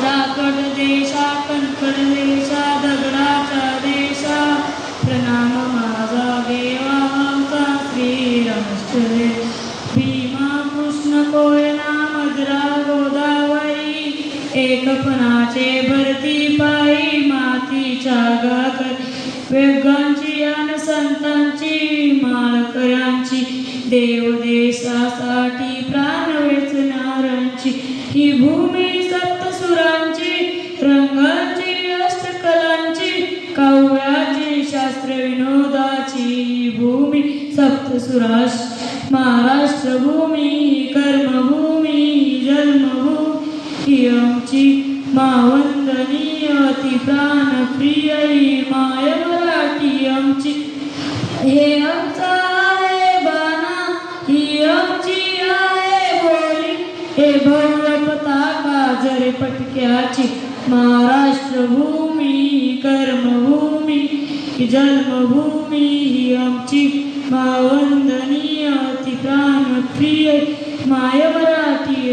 राकड देशा कणकड देशा दगडाचा देशा. प्रणाम माझा देवा आमचा श्रीराष्ट्र भीमा कृष्ण कोयना मद्रा गोदावरी. एकपणाचे भरती पायी मातीच्या गाकर वेगांची अन संतांची माळकरांची देवदेशासाठी प्राण वेचणाऱ्यांची. ही भूमी शास्त्र विनोदाची भूमी सप्तसुराश महाराष्ट्र भूमी कर्मभूमी जन्मभूमी. आमची मावंदनीय ती प्राणप्रिय माय मराठी आमची. हे आमचा आहे बाना ही आमची आहे बोली. हे भव्य पताका जरे पटक्याची महाराष्ट्र भूमी ही जन्मभूमी ही आमची मावंदनीय ती प्राणप्रिय माय मराठी